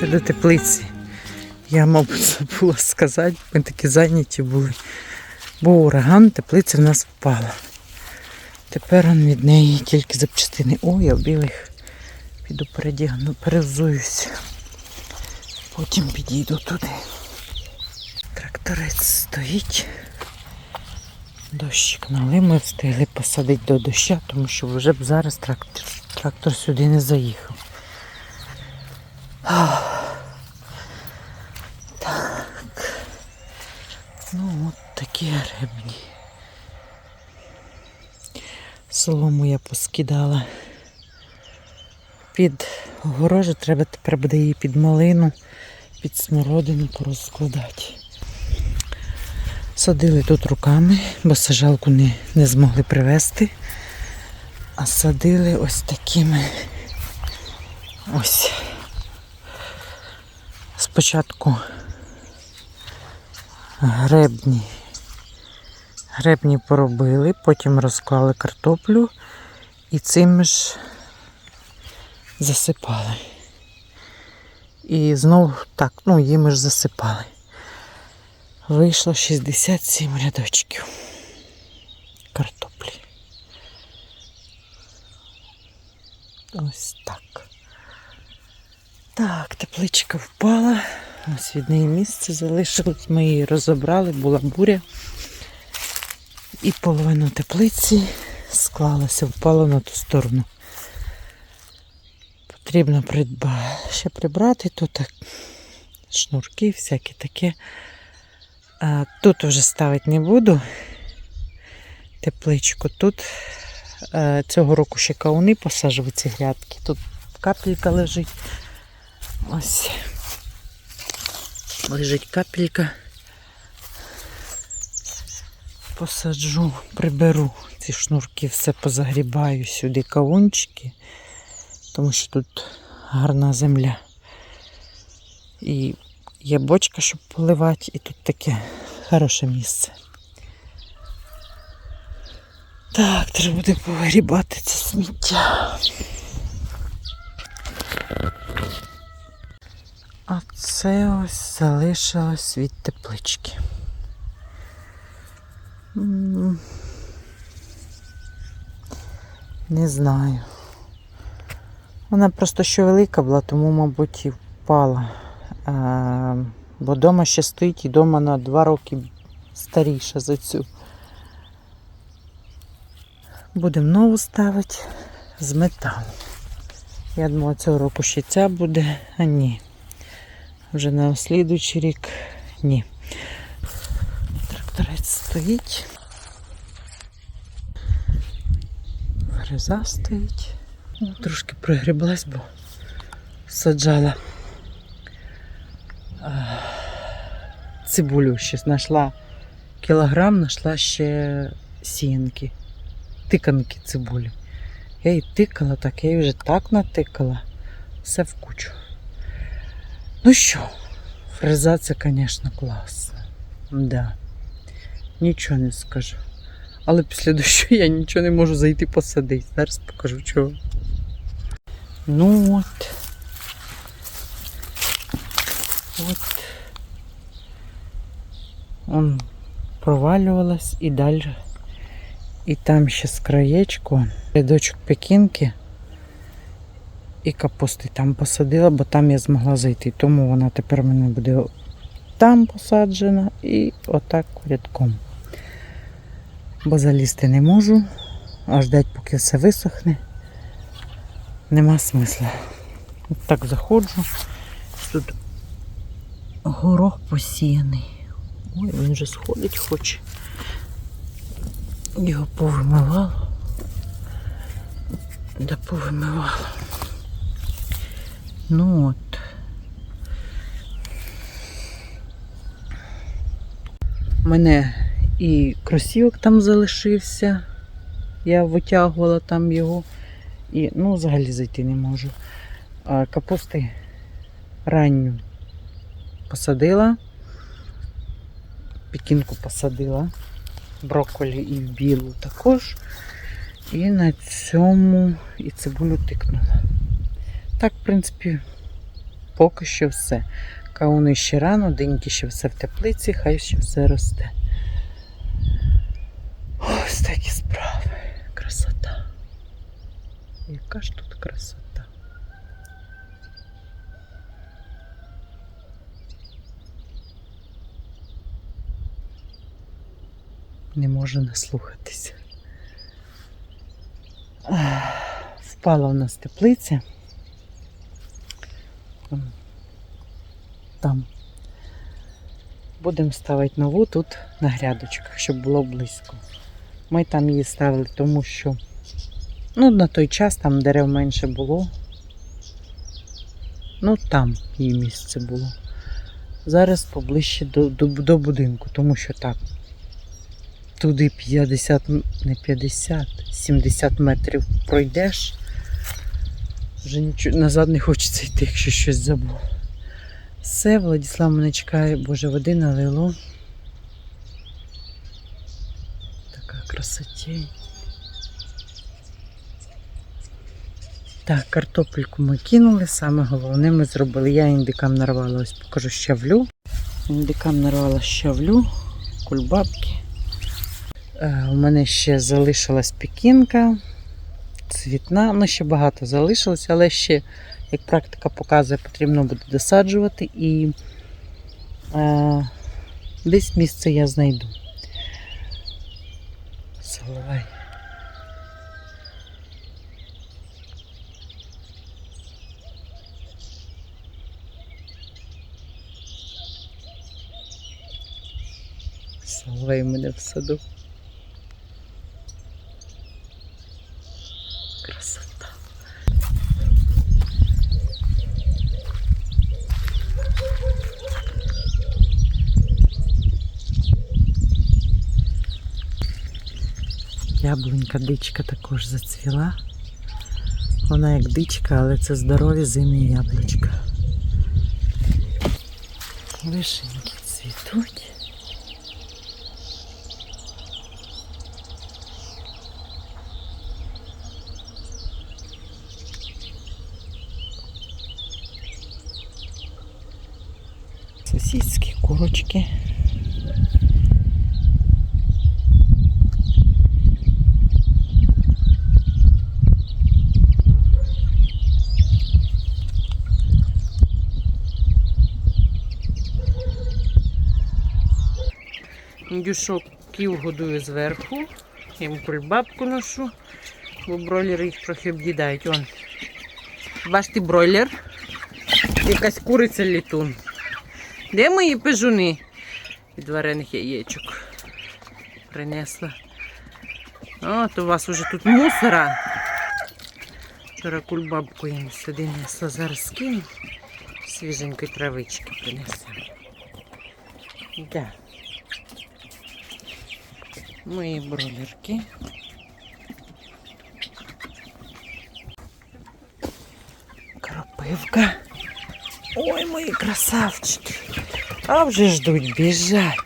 щодо теплиці. Я, мабуть, забула сказати, ми такі зайняті були. Був ураган, теплиця в нас впала. Тепер он від неї тільки запчастини. Ой, я в білих піду передягну, перевзуюсь. Потім підійду туди. Тракторець стоїть. Дощик налив, ми встигли посадити до доща, тому що вже б зараз трактор, трактор сюди не заїхав. Ах. Так. Ну, от такі гребні. Солому я. Під огорожу треба тепер буде її під малину, під смородину порозкладати. Садили тут руками, бо сажалку не, не змогли привезти. А садили ось такими ось. Спочатку гребні. Гребні поробили, потім розклали картоплю і цим ж засипали. І знову так, ну їм ж засипали. Вийшло 67 рядочків картоплі. Ось так. Так, тепличка впала. Ось від неї місце залишилось. Ми її розібрали, була буря. І половину теплиці склалася, впала на ту сторону. Потрібно ще прибрати тут шнурки, всяке таке. Тут вже ставити не буду. Тепличку. Тут цього року ще кауни посаджую ці грядки. Тут капелька лежить. Ось. Лежить капелька. Посаджу, приберу ці шнурки, все позагрібаю сюди кавунчики, тому що тут гарна земля. І є бочка, щоб поливати, і тут таке хороше місце. Так, треба буде погрібати це сміття. А це ось залишилось від теплички. Не знаю. Вона просто що велика була, тому, мабуть, і впала. А, бо вдома ще стоїть і вдома на два роки старіша за цю. Будемо нову ставити з металу. Я думала, цього року ще ця буде, а ні. Вже на слідуючий рік ні. Стоїть. Стоїть. Ну, трошки пригріблась, бо саджала цибулю ще знайшла кілограм, знайшла ще сіянки, тиканки цибулі. Я її тикала, так я її вже так натикала. Все в кучу. Ну що, фреза це, звісно, класно. Да. Нічого не скажу. Але після дощу я нічого не можу зайти посадити. Зараз покажу чого. Ну от. От. Он провалювалась і далі. І там ще з краєчку рядочок пекінки і капусти там посадила, бо там я змогла зайти. Тому вона тепер в мене буде там посаджена і отак рядком. Бо залізти не можу, а ждать, поки все висохне. Нема смисла. От так заходжу. Тут горох посіяний. Ой, він вже сходить хоче. Його повимивало. Да повимивало. Ну от. Мене і кросівок там залишився. Я витягувала там його. І, ну, взагалі зайти не можу. А капусти ранню посадила. Пекінку посадила. Брокколі і в білу також. І на цьому і цибулю тикнула. Так, в принципі, поки що все. Кауни ще рано, деньки ще все в теплиці, хай ще все росте. Ось такі справи. Красота. Яка ж тут красота? Не можу наслухатися. Впала в нас теплиця. Там. Будемо ставити нову тут на грядочках, щоб було близько. Ми там її ставили, тому що ну, на той час там дерев менше було. Ну там її місце було. Зараз поближче до, до, до будинку, тому що так. Туди 50, не 50, 70 метрів пройдеш. Вже нічого назад не хочеться йти, якщо щось забув. Все, Владислав мене чекає, боже, води налило. Така красотень. Так, картопельку ми кинули, саме головне ми зробили. Я індикам нарвала, ось покажу щавлю. Індикам нарвала щавлю, кульбабки. Е, У мене ще залишилась пекінка, цвітна. Ну, ще багато залишилось, але ще, як практика показує, потрібно буде досаджувати і е, десь місце я знайду. У мене в саду. Красота. Яблунька дичка також зацвіла. Вона як дичка, але це здорові зимні яблучка. Вишеньки цвітуть. Курочки. Індюшок ків годую зверху, їм кульбабку ношу, бо бройлери їх трохи об'їдають. Бачите, бройлер. Якась куриця літун. Де мої пижуни? Від варених яєчок. Принесла. От у вас уже тут мусора. Вчора кульбабку їм сюди несла. Зараз скину. Свіженької травички принесла. Да. Мої бройлерки. Кропивка. Ой, мої красавчики. А вже ждуть, біжать.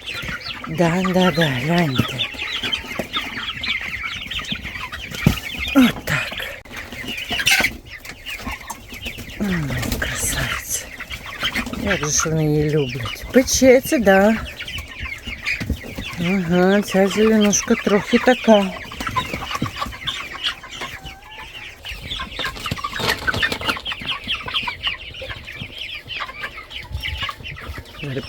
Да, да, да, гляньте. Отак. М, Красавці. Як же ж вони її люблять. Печеться, да. Ага, ця зеленушка трохи така.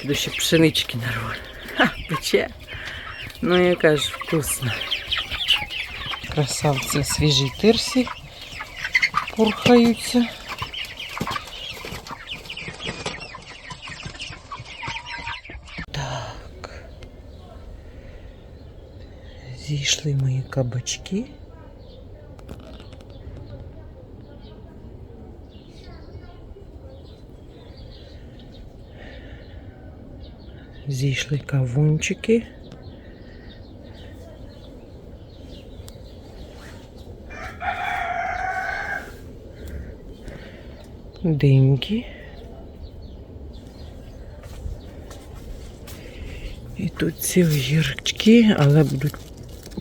Піду ще пшенички нарву. Ха, пече. Ну яка ж вкусна. Красавці свіжі тирсі пурхаються. Так. Зійшли мої кабачки. Зійшли кавунчики. Диньки. І тут ці огірки, але будуть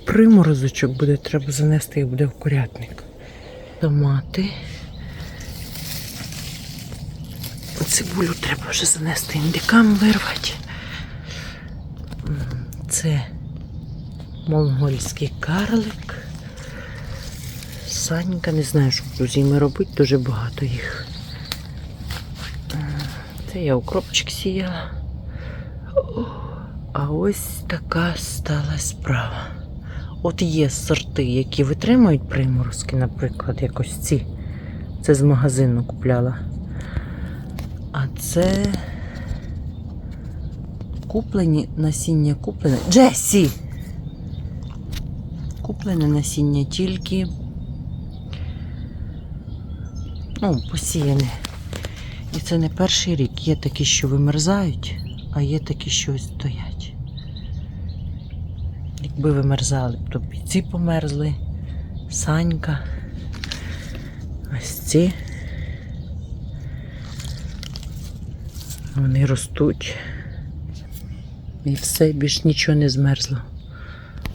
приморозочок буде, треба занести їх буде в курятник. Томати. цибулю треба вже занести індикам вирвати. Це монгольський карлик. Санька, не знаю, що буду з ними робити, дуже багато їх. Це я укропчик сіяла. А ось така стала справа. От є сорти, які витримують приморозки, наприклад, якось ці. Це з магазину купляла. А це куплені насіння куплене. Джесі! Куплене насіння тільки. Ну, посіяне. І це не перший рік. Є такі, що вимерзають, а є такі, що стоять. Якби вимерзали, то б і ці померзли. Санька. Ось ці. Вони ростуть. І все, більш нічого не змерзло.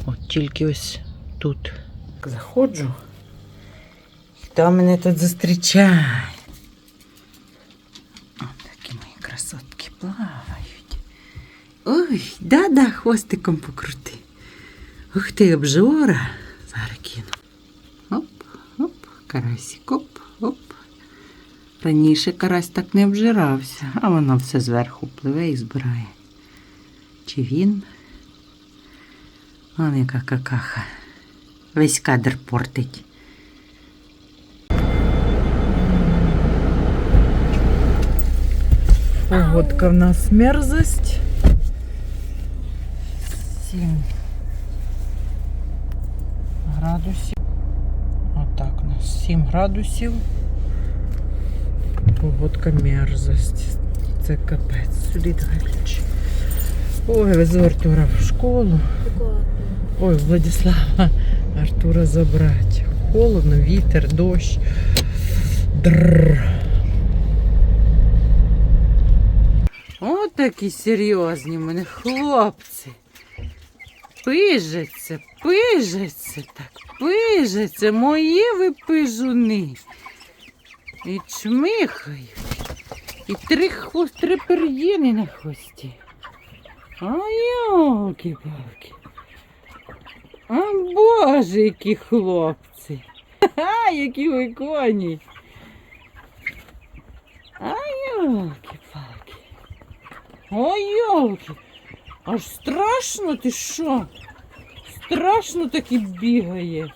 От тільки ось тут. Заходжу. Хто мене тут зустрічає? От такі мої красотки плавають. Ой, да-да, хвостиком покрути. Ух ти, обжора. Зараз кину. Оп, оп, карасик, оп, оп. Раніше карась так не обжирався, а воно все зверху пливе і збирає. Чи він? Вон яка какаха. Весь кадр портить. Погодка в нас мерзость. 7 градусів. Отак у нас 7 градусів. Погодка мерзость. Це капець. Сюди давай ключ. Ой, везу Артура в школу. Ой, Владислава Артура забрати. Холодно, вітер, дощ. Дрррр. О, такі серйозні в мене хлопці. Пижаться, пижаться так, пижаться, мої ви пижуни. І чмихають. І три хвост, три пер'єни на хвості. А йолки-палки. А боже, які хлопці. Ха, які ви коні. А йолки-палки. Ой, йолки. Аж страшно ти що? Страшно таки бігає.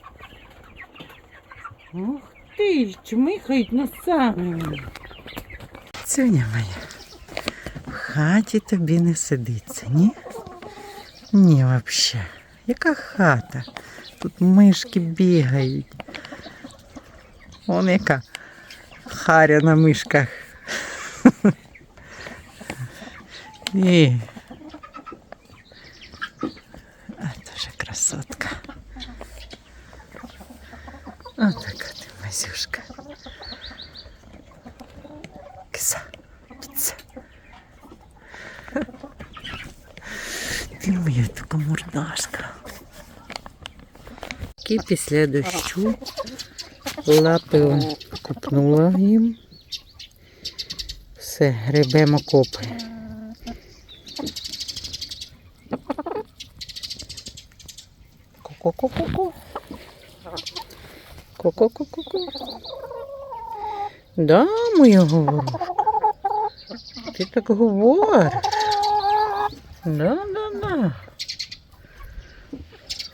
Ух ти, чмихають носами. Цюня моя, хаті тобі не сидиться, ні? Ні, взагалі. Яка хата? Тут мишки бігають. Вон яка харя на мишках. І... А, дуже красотка. Отака ти Масюшка. Киса, кіця. Ти моя така мордашка. І після дощу лапи купнула їм. Все, гребемо копи. Ко-ко-ко-ко-ко. Ко-ко-ко-ко-ко. Да, моя говорю. Ти так говориш. Да, да, да.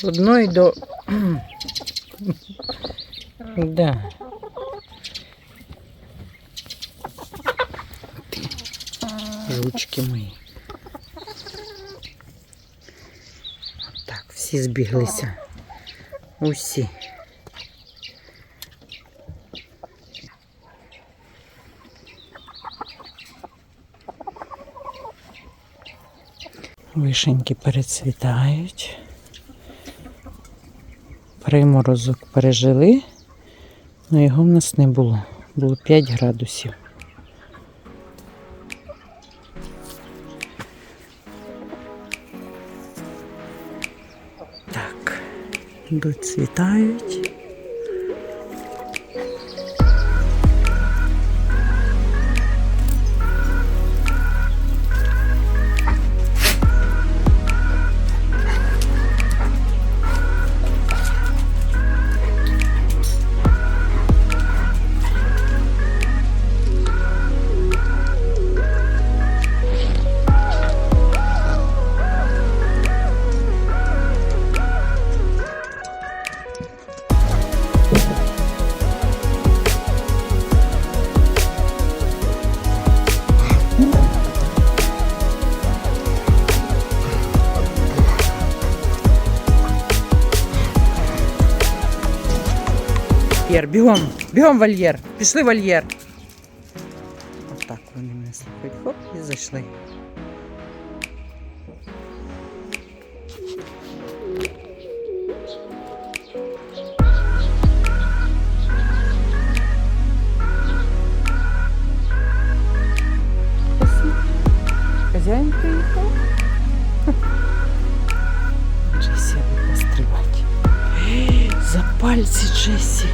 Одної до. Да. Ручки мої. Так, всі збіглися. Усі. Вишеньки перецвітають. Приморозок пережили, але його в нас не було. Було 5 градусів. Так, доцвітають. вольєр, бігом, бігом в вольєр. Пішли в вольєр. Отак вони мене слухають. Хоп, і зайшли. Хазяїн приїхав. Джесі, аби пострибати. За пальці Джесі.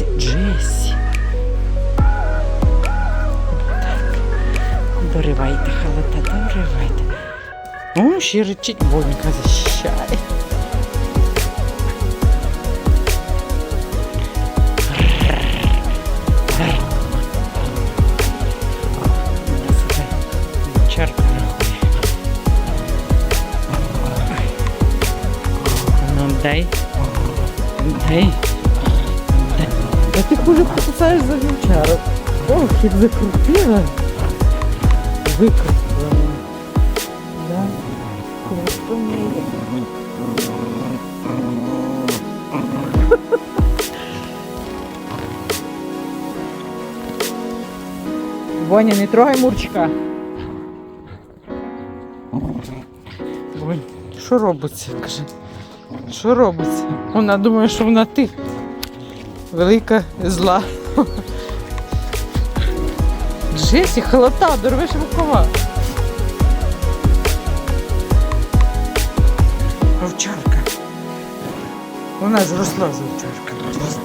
Пальці Джесі. Так. Доривайте, халата, доривайте. О, ще речить Бонька защищає. Ну. Дай. Дай. Хуже покусаєш за вівчарок. Ох, як закрутила. Викрутила. Да. Хвостом я її. Боня, не трогай Мурчика. Бонь, що робиться? Каже. Що робиться? Вона думає, що вона ти. Велика зла. Джесі, холота, дорвеш рукава. Вовчарка. Вона ж росла з вовчарка. Росла.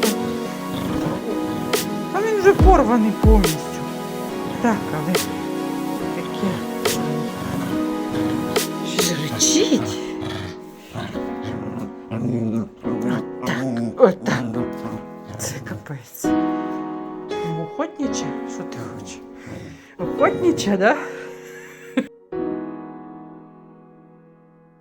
А він вже порваний повністю. Так, але Richard'a né?